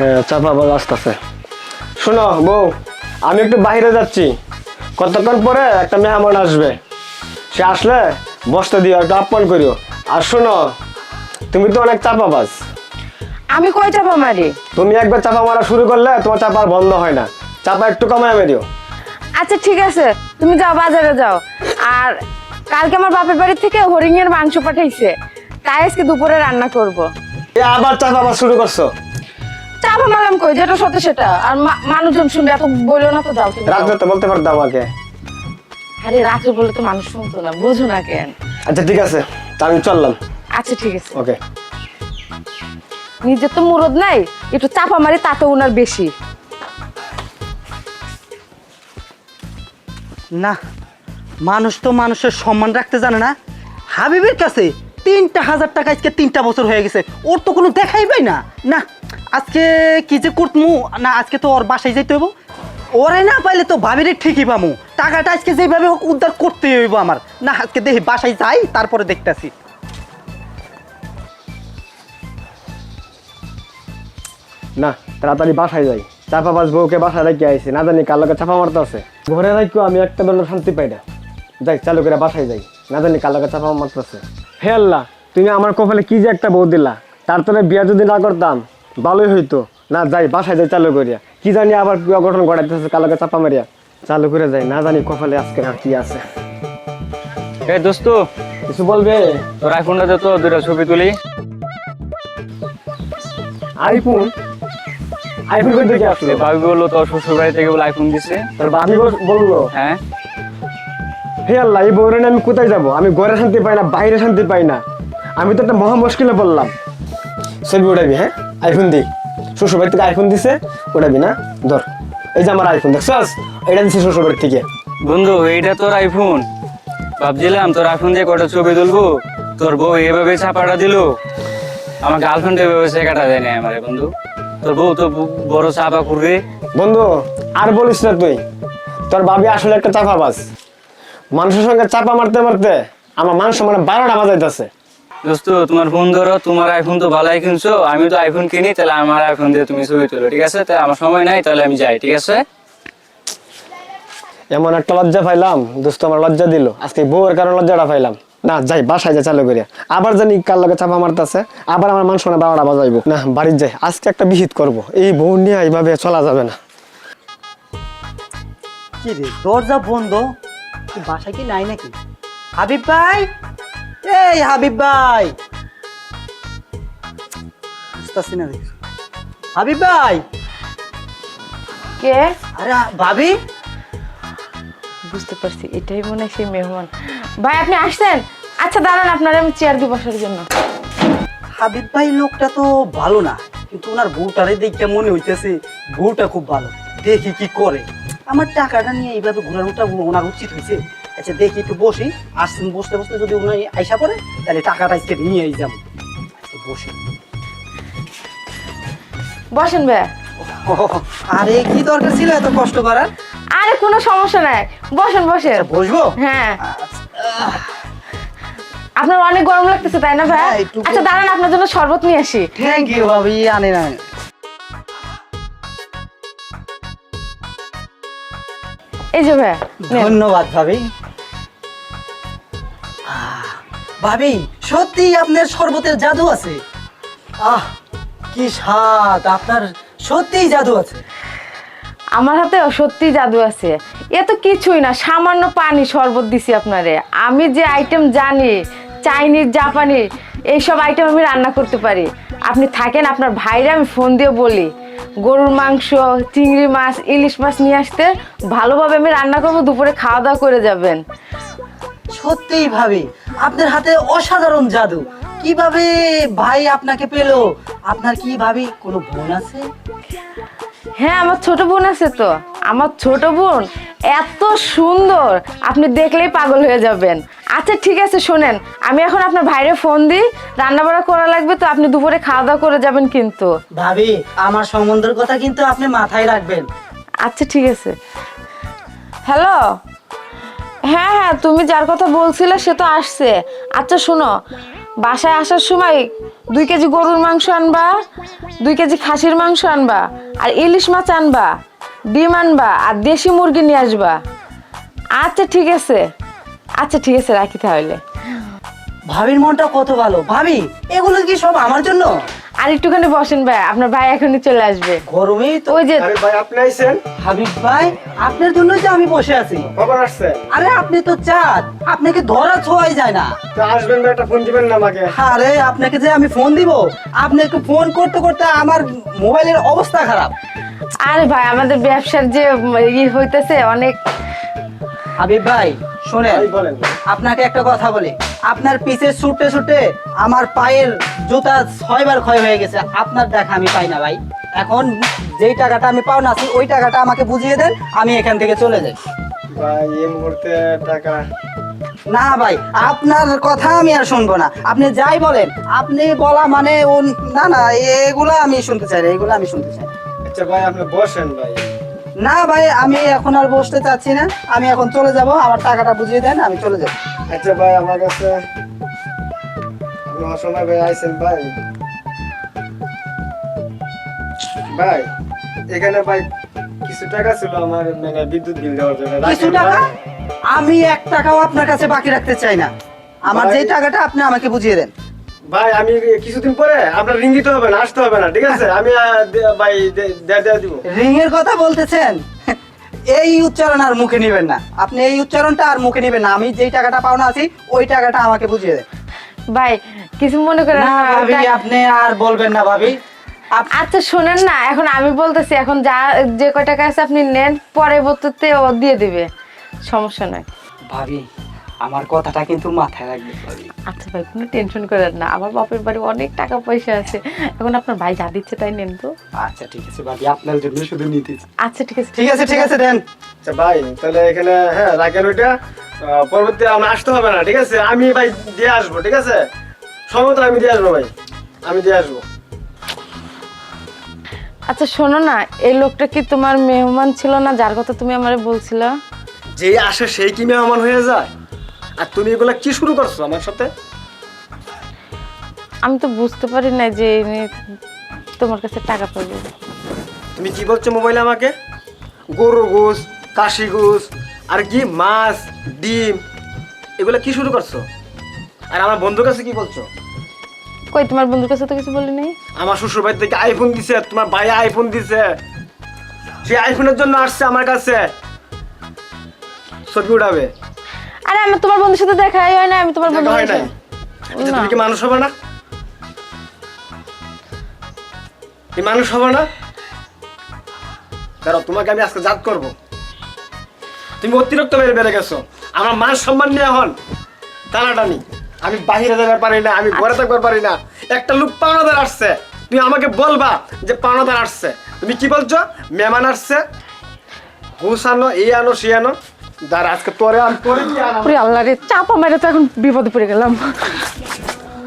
হ্যাঁ চাপা বাজ আসতেছে। শোনো বউ আমি একটু বাইরে যাচ্ছি। কতক্ষণ পরে একটা মেহমান আসবে। সে আসলে বসতে দিও একটু আপ্যায়ন করিও। আর শোনো তুমি তো অনেক চাপাবাজ। আমি কয় চাপা মারি? তুমি একবার চাপা মারা শুরু করলে তোমার চাপা আর বন্ধ হয় না। চাপা একটু কমায় মেরিও আচ্ছা ঠিক আছে। তুমি যাও বাজারে যাও। আর কালকে আমার বাপের বাড়ি থেকে হরিণের মাংস পাঠাইছে। তাই আজকে দুপুরে রান্না করব। এ আবার চাপাবাজ শুরু করছ। চাপা মারলাম কই? যেটা সত্য সেটা। আর মা- মানুষজন শুনবে এত বলল না তো যাও। রাত্রে তো বলতে পারতো আমাকে আরে রাত্রে বলে তো মানুষ শুনতো না বোঝো না কেন? আচ্ছা ঠিক আছে আমি চললাম। আচ্ছা ঠিক আছে। ওকে। নিজের তো মুরদ নাই একটু চাপা মারি তাতে ওনার বেশি। না মানুষ তো মানুষের সম্মান রাখতে জানে না। হাবিবের কাছে তিনটা হাজার টাকা আজকে তিনটা বছর হয়ে গেছে ওর তো কোনো দেখাই পাই না। না আজকে কি যে করতমু? না, আজকে তো ওর বাসায় যেতে হইব। ওরে না পাইলে তো ভাবিরে ঠিকই পামু। টাকাটা আজকে যেভাবে হোক উদ্ধার করতে হইব আমার। না, আজকে দেখি বাসায় যাই, তারপরে দেখতাছি। না, তাড়াতাড়ি বাসায় যাই। চাপা বাজ বউকে বাসায় রেখে আইছি, না জানি কার লোকে চাপা মারতে আছে ঘরে রাখিও আমি একটা দণ্ড শান্তি পাই না। যাই, চালু করে বাসায় যাই। না জানি কার লোকে চাপা মারতেছে। হে আল্লাহ, তুমি আমার কপালে কি যে একটা বউ দিলা? তার তোরে বিয়া যদি না করতাম ভালোই হইতো। না যাই বাসায় যাই চালু করিয়া। কি জানি আবার অঘটন ঘটাইতেছে কার লোকে চাপা মারিয়া। চালু করে যাই না জানি কপালে আজকে আর কি আছে। এই দোস্ত কিছু বলবে? তোর আইফোনটা দে তো দুটা ছবি তুলি। আইফোন? আইফোন করতে কি আসলো? এ ভাবি বলল তোর শ্বশুর বাড়ি থেকে বলে আইফোন দিছে। তোর ভাবি বল- বলল? হ্যাঁ। হে আল্লাহ এই বউরে আমি কোথায় যাব? আমি ঘরে শান্তি পাই না বাইরে শান্তি পাই না। আমি তো একটা মহা মুশকিলে পড়লাম। সেলফি উঠাবি হ্যাঁ? আইফোন দি। শ্বশুর বাড়ি থেকে আইফোন দিছে উঠাবি না ধর। এই যে আমার আইফোন দেখছস? এটা দিছে শ্বশুর বাড়ি থেকে। বন্ধু এইটা তোর আইফোন। ভাবছিলাম তোর আইফোন দিয়ে কটা ছবি তুলবো। তোর বউ এভাবে চাপাটা দিল। আমার গার্লফ্রেন্ড এভাবে শেখাটা দেয় না আমার বন্ধু। তোর বউ তো বড় চাপা করবে। বন্ধু আর বলিস না তুই। তোর ভাবি আসলে একটা চাপাবাজ। মানুষের সঙ্গে চাপা মারতে মারতে আমার মানুষ মানে বারোটা বাজাইতেছে। দোস্ত তোমার ফোন ধরো তোমার আইফোন তো ভালোই কিনছো আমি তো আইফোন কিনি তাহলে আমার আইফোন দিয়ে তুমি ছবি তুলো ঠিক আছে? তাহলে আমার সময় নাই তাহলে আমি যাই ঠিক আছে? এমন একটা লজ্জা পাইলাম দোস্ত আমার লজ্জা দিল। আজকে বউয়ের কারণে লজ্জাটা পাইলাম। না যাই বাসায় যাই চালু করিয়া। আবার জানি কার লগে চাপা মারতেছে আবার আমার মান শোনা বারোটা বাজাইবো। না বাড়ির যাই আজকে একটা বিহিত করব। এই বউ নিয়ে এইভাবে চলা যাবে না। কি রে দরজা বন্ধ? কি বাসায় কি নাই নাকি? হাবিব ভাই! এই হাবিব ভাই। বুঝতেছি না। হাবিব ভাই। কে? আরে ভাবি। বুঝতে পারছি এটাই মনে হয় সেই মেহমান। ভাই আপনি আসছেন? আচ্ছা দাঁড়ান আপনার আমি চেয়ার দিব বসার জন্য। হাবিব ভাই লোকটা তো ভালো না কিন্তু ওনার বউটারে দেখে মনে হইতেছে বউটা খুব ভালো। দেখি কি করে। আমার টাকাটা নিয়ে এইভাবে ঘোরানোটা ওনার উচিত হয়েছে। আচ্ছা দেখি একটু বসি। আসছেন বসতে বসতে যদি উনি আইসা পড়ে তাহলে টাকাটা আজকে নিয়েই যাব। আচ্ছা বসি। বসেন ভাইয়া ও, আরে কি দরকার ছিল এত কষ্ট করার? আরে কোনো সমস্যা নাই। বসেন বসেন। আচ্ছা, বসবো? হ্যাঁ। আপনার অনেক গরম লাগতেছে তাই না ভাই? হ্যাঁ, একটু- আচ্ছা দাঁড়ান আপনার জন্য শরবত নিয়ে আসি। থ্যাংক ইউ ভাবি আনে না। এই যে নেন। ধন্যবাদ ভাবি। ভাবি সত্যি আপনার শরবতের জাদু আছে। আহ কি স্বাদ আপনার সত্যিই জাদু আছে। আমার হাতে সত্যি জাদু আছে। এ তো কিছুই না সামান্য পানি শরবত দিছি আপনারে। আমি যে আইটেম জানি চাইনিজ জাপানি এইসব আইটেম আমি রান্না করতে পারি। আপনি থাকেন আপনার ভাইরে আমি ফোন দিয়ে বলি। গরুর মাংস চিংড়ি মাছ ইলিশ মাছ নিয়ে আসতে ভালোভাবে আমি রান্না করব দুপুরে খাওয়া দাওয়া করে যাবেন। সত্যিই ভাবি আপনার হাতে অসাধারণ জাদু। কীভাবে ভাই আপনাকে পেল? আপনার কি ভাবি কোনো বোন আছে? হ্যাঁ আমার ছোট বোন আছে তো। আমার ছোট বোন এত সুন্দর। আপনি দেখলেই পাগল হয়ে যাবেন। আচ্ছা ঠিক আছে শোনেন। আমি এখন আপনার ভাইরে ফোন দিই। রান্না বাড়া করা লাগবে তো আপনি দুপুরে খাওয়া দাওয়া করে যাবেন কিন্তু। ভাবি আমার সম্বন্ধের কথা কিন্তু আপনি মাথায় রাখবেন। আচ্ছা ঠিক আছে। হ্যালো? হ্যাঁ হ্যাঁ তুমি যার কথা বলছিলে সে তো আসছে। আচ্ছা শোনো, বাসায় আসার সময় দুই কেজি গরুর মাংস আনবা, দুই কেজি খাসির মাংস আনবা, আর ইলিশ মাছ আনবা, ডিম আনবা, আর দেশি মুরগি নিয়ে আসবা। আচ্ছা ঠিক আছে। আচ্ছা ঠিক আছে, রাখি তাহলে। ভাবির মনটা কত ভালো? ভাবি, এগুলো কি সব আমার জন্য? আর একটুখানি বসেন ভাই আপনার ভাই এখনই চলে আসবে। গরমেই তো ওই যে আরে ভাই আপনি আইছেন? হাবিব ভাই আপনার জন্য যে আমি বসে আছি। খবর আসছে? আরে আপনি তো চাঁদ আপনাকে ধরা ছোঁয়াই যায় না। তো আসবেন ভাই একটা ফোন দিবেন না আমাকে। আরে আপনাকে যে আমি ফোন দিব আপনি একটু ফোন করতে করতে আমার মোবাইলের অবস্থা খারাপ। আরে ভাই আমাদের ব্যবসার যে ই হইতেছে অনেক হাবিব ভাই শোনেন আপনাকে একটা কথা বলি। আপনার পিছে ছুটে ছুটে আমার পায়ের জুতা ছয়বার ক্ষয় হয়ে গেছে। আপনার দেখা আমি পাই না ভাই। এখন যেই টাকাটা আমি পাও না ওই টাকাটা আমাকে বুঝিয়ে দেন আমি এখান থেকে চলে যাই। ভাই এই মুহূর্তে টাকা না ভাই আপনার কথা আমি আর শুনব না। আপনি যাই বলেন আপনি বলা মানে না না এগুলো আমি শুনতে চাই না এগুলো আমি শুনতে চাই আচ্ছা ভাই আপনি বসেন ভাই। না ভাই আমি এখন আর বসতে চাচ্ছি না। আমি এখন চলে যাব। আমার টাকাটা বুঝিয়ে দেন আমি চলে যাব। আচ্ছা ভাই আমার কাছে অসময় ভাই আইছেন ভাই। ভাই এখানে ভাই কিছু টাকা ছিল আমার মানে বিদ্যুৎ বিল দেওয়ার জন্য। কিছু টাকা? আমি এক টাকাও আপনার কাছে বাকি রাখতে চাই না। আমার যে টাকাটা আপনি আমাকে বুঝিয়ে দেন। ভাই আমি কিছুদিন পরে আপনার রিঙ্গিতে হবে না আসতে হবে না ঠিক আছে? আমি ভাই দিব। রিং এর কথা বলতেছেন? এই উচ্চারণ আর মুখে নেবেন না। আপনি এই উচ্চারণটা আর মুখে নেবেন না। আমি যেই টাকাটা পাওনা আছি ওই টাকাটা আমাকে বুঝিয়ে দেন। ভাই কিছু মনে করেন না না, ভাবি আপনি আর বলবেন না ভাবি। আচ্ছা শোনেন না এখন আমি বলতেছি এখন যা যে কয় টাকা আছে আপনি নেন পরবর্তীতে ও দিয়ে দিবে। সমস্যা নাই। ভাবি আমার কথাটা কিন্তু মাথায় রাখবে। আচ্ছা ভাই কোনো টেনশন করেন না। আমার বাপের বাড়ি অনেক টাকা পয়সা আছে। এখন আপনার ভাই যা দিচ্ছে তাই নেন তো। আচ্ছা ঠিক আছে ভাবি আপনার জন্য শুধু নিতেছি আচ্ছা ঠিক আছে। ঠিক আছে ঠিক আছে দেন। আচ্ছা ভাই তাহলে এখানে হ্যাঁ রাখেন ওইটা। পরবর্তী আমরা আসতে হবে না ঠিক আছে? আমি ভাই দিয়ে আসব ঠিক আছে? সময় আমি দিয়ে আসব ভাই। আমি দিয়ে আসব। আচ্ছা শোনো না এই লোকটা কি তোমার মেহমান ছিল না যার কথা তুমি আমারে বলছিলা? যে আসে সেই কি মেহমান হয়ে যায়? আর তুমি এগুলা কি শুরু করছ আমার সাথে? আমি তো বুঝতে পারি না যে ইনি তোমার কাছে টাকা পাবো। তুমি কি বলছো মোবাইলে আমাকে? গরু গোস কাশি গোস আর কি মাছ ডিম এগুলা কি শুরু করছ? আর আমার বন্ধুর কাছে কি বলছো? কই তোমার বন্ধুর কাছে তো কিছু বলি নাই আমার শ্বশুর বাড়ি থেকে আইফোন দিছে তোমার ভাই আইফোন দিছে। সেই আইফোনের জন্য আসছে আমার কাছে। ছবি উঠাবে। আরে আমার তোমার বন্ধুর সাথে দেখাই হয় না আমি তোমার দেখা হয় নাই? সাথে- আচ্ছা, না। তুমি কি মানুষ হবে না? তুমি মানুষ হবে না? কারণ তোমাকে আমি আজকে জাত করব। তুমি অতিরিক্ত বেড়ে বেড়ে গেছো। আমার মান সম্মান নিয়ে এখন টানাটানি আমি বাহিরে যাবার পারি না আমি ঘরে থাকবার পারি না। একটা লোক পাওনাদার আসছে। তুমি আমাকে বলবা যে পাওনাদার আসছে। তুমি কি বলছো? মেহমান আসছে। ঘুষ আনো এই আনো সে আনো। দাঁড়া আজকে তোরে আন তোরে আল্লাহ রে চাপা মেরে তো এখন বিপদে পড়ে গেলাম।